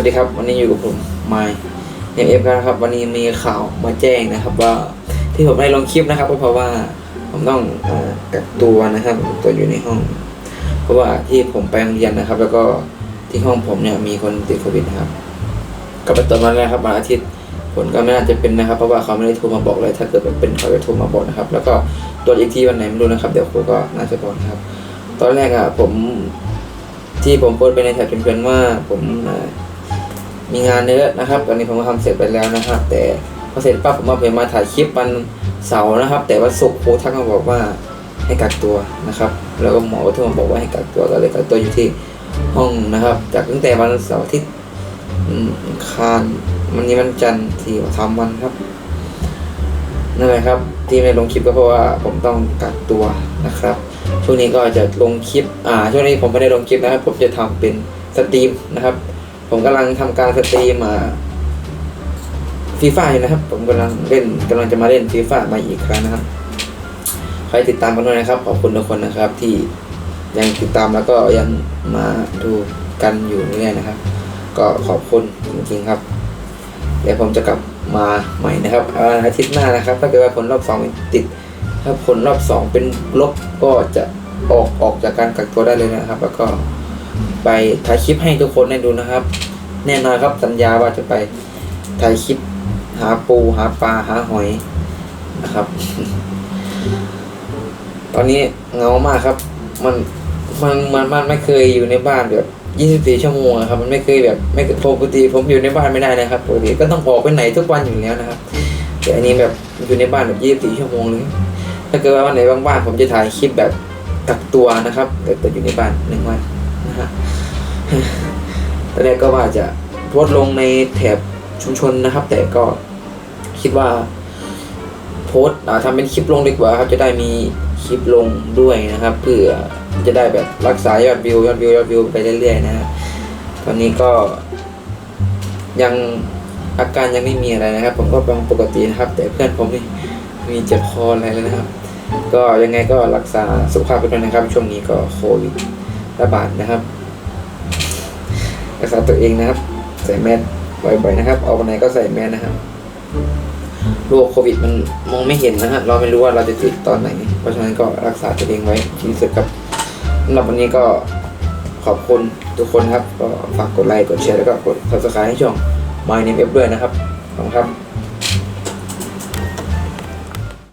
วัสดีครับ วันนี้อยู่กับผมไมค์เอ็มเอฟนะครับ วันนี้มีข่าวมาแจ้งนะครับ ว่าที่ผมได้ลงคลิปนะครับก็เพราะว่าผมต้องกักตัวนะครับตัวอยู่ในห้อง เพราะว่าที่ผมไปโรงเรียนนะครับ แล้วก็ที่ห้องผมเนี่ยมีคนติดโควิดนะครับก็ไปตรวจมาแล้วครับวันอาทิตย์ผลก็ไม่น่าจะเป็นนะครับ เพราะว่าเขาไม่ได้โทรมาบอกเลย ถ้าเกิดเป็นเขาจะโทรมาบอกนะครับ แล้วก็ตรวจอีกทีวันไหนไม่รู้นะครับเดี๋ยวครูก็น่าจะบอกนะครับ ตอนแรกอะผมที่ผมโพสต์ไปในแท็กเพื่อนๆว่าผมอ่อ มีงานเยอะนะครับ ตอนนี้ผมก็ทำเสร็จไปแล้วนะครับ แต่พอเสร็จปั๊บผมมาเพิ่มาถ่ายคลิปวันเสาร์นะครับ แต่ว่าศุกร์ครูทักมาบอกว่าให้กักตัวนะครับ แล้วก็หมอก็โทรมาบอกว่าให้กักตัวก็เลยกักตัวอยู่ที่ห้องนะครับ จากตั้งแต่วันเสาร์อาที่คานวันนี้วันจันทร์ที่ทำวันครับนั่นแหละครับ ที่ไม่ลงคลิปก็เพราะว่าผมต้องกักตัวนะครับช่วงนี้ก็จะลงคลิปอ่าช่วงนี้ผมไม่ได้ลงคลิปนะครับ ผมจะทำเป็นสตรีมนะครับ ผมกำลังทำการสตรีมมาฟีฟ่าอยู่นะครับ ผมกำลังเล่นกำลังจะมาเล่นฟีฟ่ามาอีกครั้งนะครับใครติดตามกันด้วยนะครับ ขอบคุณทุกคนนะครับ ที่ยังติดตามแล้วก็ยังมาดูกันอยู่เรื่อยนะครับ ก็ขอบคุณจริงๆครับเดี๋ยวผมจะกลับมาใหม่นะครับอาทิตย์หน้านะครับ ถ้าเกิดว่าผลรอบสองติด ถ้าผลรอบสองเป็นลบก็จะออกออกจากการกักตัวได้เลยนะครับ แล้วก็ไปถ่ายคลิปให้ทุกคนได้ดูนะครับ แน่นอนครับสัญญาว่าจะไปถ่ายคลิปหาปูหาปลาหาหอยนะครับ ตอนนี้เงามากครับ มันมันมันมันไม่เคยอยู่ในบ้านแบบ24 ชั่วโมงอะครับ มันไม่เคยแบบไม่เคยปกติผมอยู่ในบ้านไม่ได้นะครับปกติก็ต้องออกไปไหนทุกวันอยู่แล้วนะครับแต่อันนี้แบบอยู่ในบ้านแบบ24ชั่วโมงเลยถ้าเกิดว่าวันไหนว่างๆผมจะถ่ายคลิปแบบกักตัวนะครับแต่แต่อยู่ในบ้านหนึ่งวันนะฮะ แรกก็ว่าจะโพสต์ลงในแถบชุมชนนะครับ แต่ก็คิดว่าโพสต์ทำเป็นคลิปลงดีกว่าครับ จะได้มีคลิปลงด้วยนะครับ เพื่อจะได้แบบรักษายอดวิวยอดวิวยอดวิวไปเรื่อยๆนะฮะตอนนี้ก็ยังอาการยังไม่มีอะไรนะครับ ผมก็เป็นปกตินะครับ แต่เพื่อนผมนี่มีเจ็บคออะไรแล้วนะครับ ก็ยังไงก็รักษาสุขภาพไปด้วยนะครับ ช่วงนี้ก็โควิดระบาดนะครับ รักษาตัวเองนะครับ ใส่แมสบ่อยๆนะครับ ออกไปไหนก็ใส่แมสนะครับโรคโควิดมันมองไม่เห็นนะฮะเราไม่รู้ว่าเราจะติดตอนไหน เพราะฉะนั้นก็รักษาตัวเองไว้ที่สุดครับสำหรับวันนี้ก็ขอบคุณทุกคนครับ ก็ฝากกดไลค์กดแชร์แล้วก็กด subscribe ให้ช่อง My Name F ด้วยนะครับขอบคุณครับ